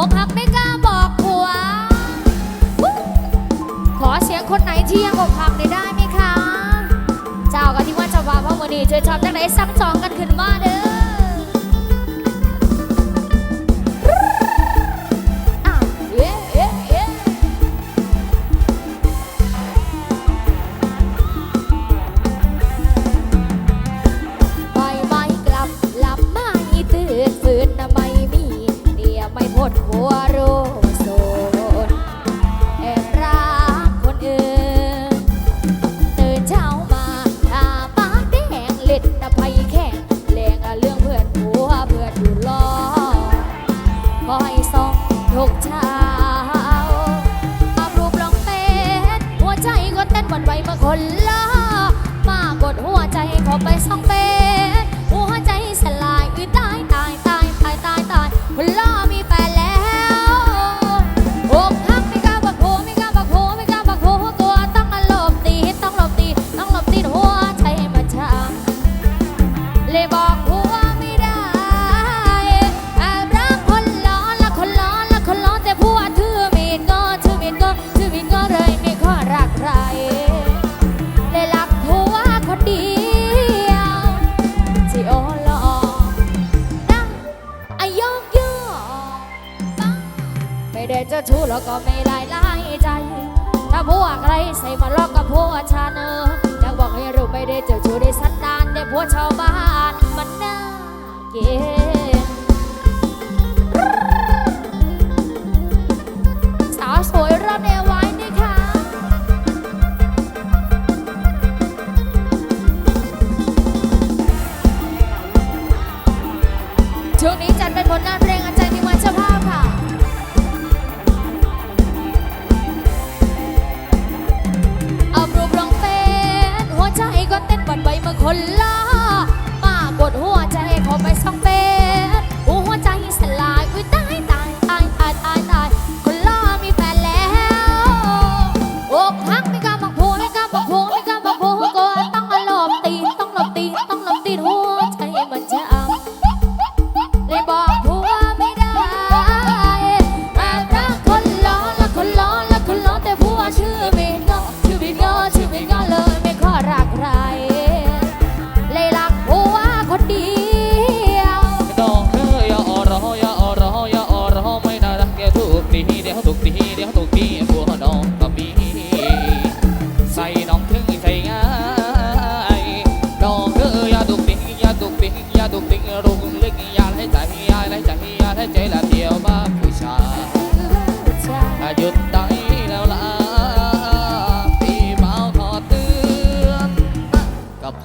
อกหักไม่กล้าบอกผัว ขอเสียงคนไหนที่ยังอกหักได้ไหมคะ เจ้ากับที่ว่าจะว่าพ่อมือดีช่วยชอบจังไหนซักสองกันขึ้นมาเด้อ ชู้แล้วก็ไม่ได้ไล่ใจ ถ้าผัวใครใส่มาลอกกับพวฉันเนออยากบอกให้รู้ไม่ได้เจ้าชู้ได้สันดานได้ผัวชาวบ้านมันน่าเกลียด เต้นบันใบเมื่อคนล้ามากดหัวใจเข้าไปสองเฟซหัวใจสลายอุ้ยตายตายตายตายตายตายคนล้อมีแฟนแล้วอกหักไม่กล้าบอกผัวไม่กล้าบอกผัวไม่กล้าบอกผัวก็ต้องมาหลบตีนต้องหลบตีนต้องหลบตีนหัว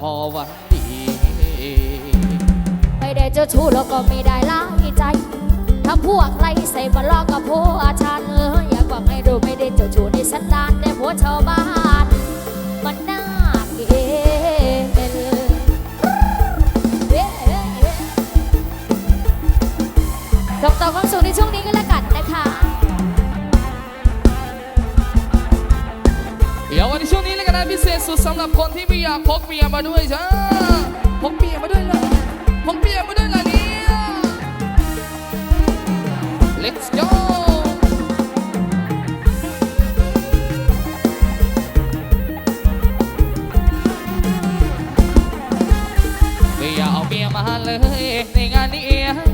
พอวันดีไม่ได้เจ้าชู้แล้วก็ไม่ได้ล้างใจ ถ้าพวกใครใส่มาลอกกับผัวฉันเอออยากบอกให้รู้ไม่ได้เจ้าชู้ในสันดานแต่ผัวชาวบ้านมันน่าเกลียดส่งต่อความสุขในช่วงนี้ก็แล้วกัน วันนี้ช่วงนี้เละพิเศษสุดสำหรับคนที่ไม่อยากพกเมียมาด้วยจ้าพกเมียมาด้วยเลยพกเมียมาด้วยเลยเนี่ย Let's go ไม่อยากเอาเมียมาเลย ในงานนี้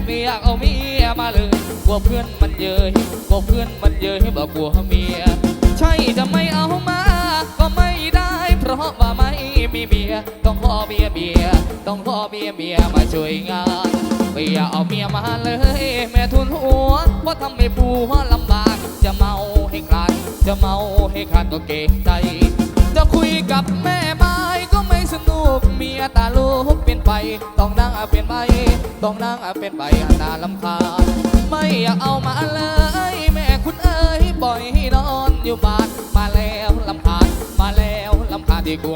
ไม่อยากเอาเมียมาเลย กลัวเพื่อนมันเย้ยกลัวเพื่อนมันเย้ยบอกกลัวเมีย ใช่จะไม่เอามา ก็ไม่ได้ เพราะว่าไม่มีเมีย ต้องขอเมียเมีย ต้องขอเมียเมียมาช่วยงานไม่อยากเอาเมียมาเลย แม่ทุนหัวเพราะทำให้ผัวลำบาก จะเมาให้คลานจะเมาให้คลานก็เกรงใจ จะคุยกับแม่ไม้ก็ไม่สนุกเมียตาลูกเป็นไป ต้องนั่งเป็นไปต้องนั่งเป็นไปน่าลำคาญไม่อยากเอามา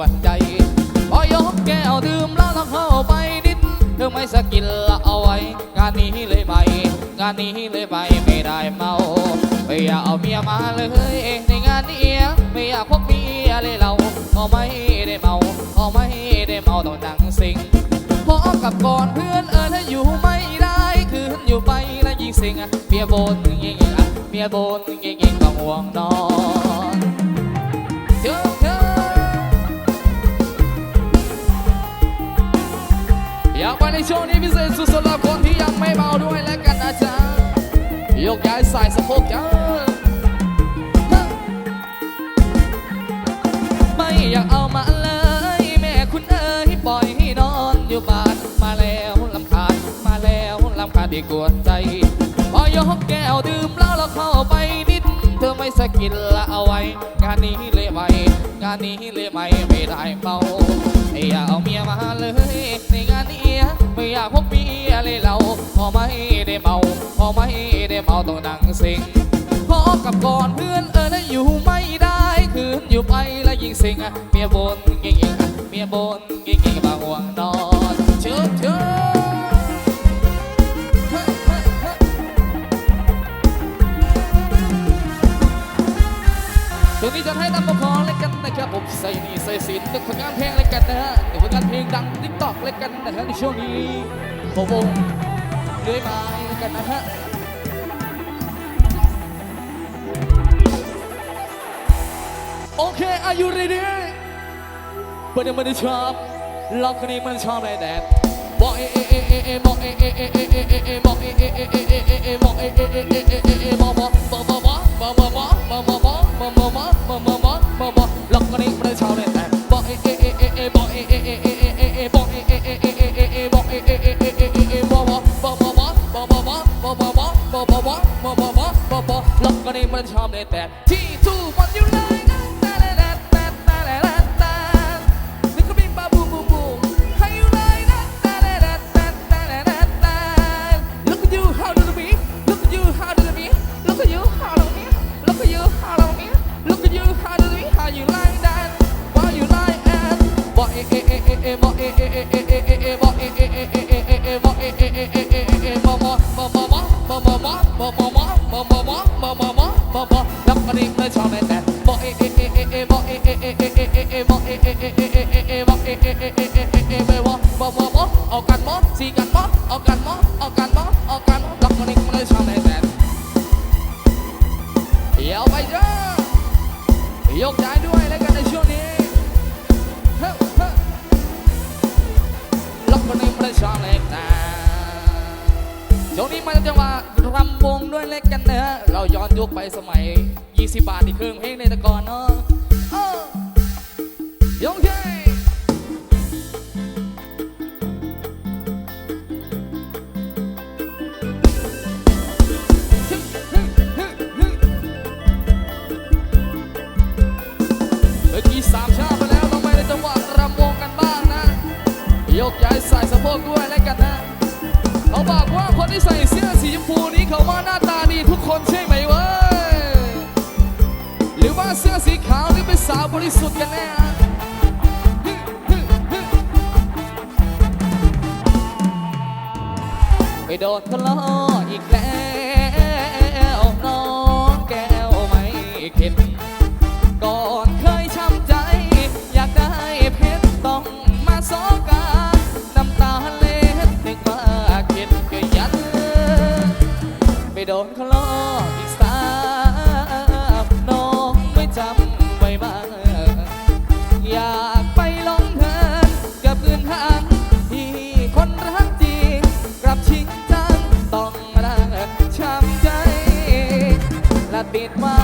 วนใจ พอยกแก้วดื่มแล้วต้งเข้าไปนิดเธอไม่สกินละเอาไว้ งานนี้เลยไหมงานนี้เลยไหมไม่ได้เมาไม่อยากเอาเมียมาเลยในงานนี้ไม่อยากพบเมียเลยเราก็ไม่ได้เมาก็ไม่ได้เมาต้องนั่งสิงพอกับก่อนเพื่อนเออถ้าอยู่ไม่ได้คืนอยู่ไปแล้วยิ่งสิงเมียบนยิ่งยิงอะเมียบนยิงยิ่งต้องห่วงนอน อยากไปในช่วงนี้พิเศษสุดสำหรับคนที่ยังไม่เมาด้วยแล้วกันนะจ๊ะยกย้ายสายสะโพกจ้าไม่อยากเอามาเลย แม่คุณเอ๋ยปล่อยให้นอนอยู่บ้านมาแล้วลำคาญมาแล้วลำคาญที่กวนใจพอยกแก้วดื่มเหล้าแล้วเข้าไป ไม่สะกิดละเอาไว้ งานนี้เลยไม่งานนี้เลยไม่ไม่ได้เมาไม่อยาเอาเมียมาเลยในงานนี้ไม่อยากพบเมียเลยเราพอไม่ได้เมาพอไม่ได้เมาต้องนั่งสิงพอกับก่อนเพื่อนเออแล้วอยู่ไม่ได้คืนอยู่ไปแล้วยิ่งสิงเมียบนยิ่งยิ่งอะเมียบนยิ่งยิ่งมาห่วงนอนเชิญเชิญ ตรงนี้จะให้ตามปกคอเล่นกันนะครับผมใส่นี่ใส่สินนึกผลงานเพลงเล่นกันนะฮะนึกผลงานเพลงดังติ๊กต็อกเล่นกันนะฮะในช่วงนี้ผมวงเลื่อยไม้เล่นกันนะฮะโอเค are you ready เปิดมันชอบล็อกคนนี้มันชอบอะไรแดดบอกเอเอเอเอเอบอกเอเอเอเอเอเอเอบอกเอเอเอเอเอเอเอบอกเอเอเอเอเอเอเอบอกบอกบอกบอกบอกบอกบอกบอก บอกบอกบอกบอกบอกบอกบอกบอกบอกล็อกคนนี้ประชอบอะไรแต่บอกเอเอเอเอเอบอกเอเอเอเอเอเอเอบอกเอเอเอเอเอเอเอบอกเอเอเอเอเอเอเอบอกบอกบอกบอกบอกบอกบอกบอกบอกบอกบอกบอกบอกบอกบอกบอกบอกบอกล็อกคนนี้มันชอบอะไรแด บอกบอกบอกบอกบอกบอกบอกบอกบอกบอกบอกบอกบอกบอกแล้วคนนี้ไม่ชอบแต่บอกเอเอเอเอเอบอกเอเอเอเอเอเอเอบอกเอเอเอเอเอเอเอบอกเอเอเอเอเอเอเอเอบอกบอกบอกบอกเอากันมอสีกันมอเอากันมอเอากันมอเอากันมอแล้วคนนี้ไม่ชอบแต่เดี๋ยวไปเด้อยกย้ายด้วยแล้วกันในช่วงนี้เฮ้เฮ้ล็อกคนนี้ไม่ได้ชอบเล็กนะช่วงนี้มันจะมารำวงด้วยเล็กกันนะฮะเราย้อนยุคไปสมัย 20 บาทที่เครื่องเพลงในตะกอนเนาะโออยงเค เว้ย หรือว่าเสื้อสีขาวนี่เป็นสาวบริสุทธิ์กันแน่ไปโดนทะเลาะอีกแล้วน้องแก้วไม่เข็ด bit much.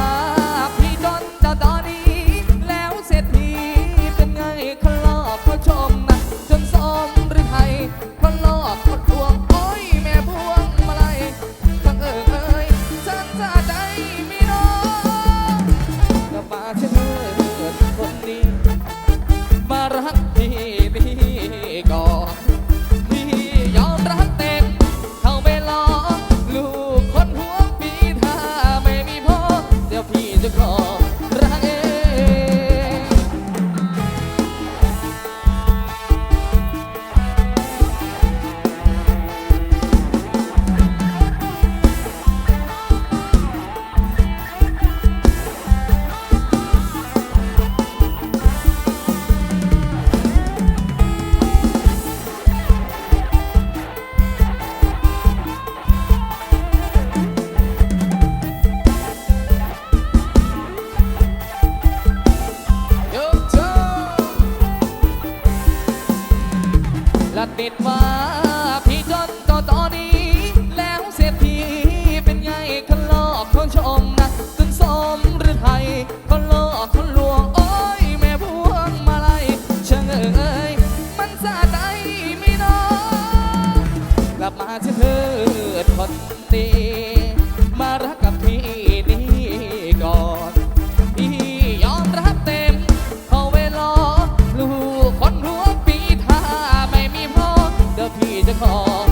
จะขอ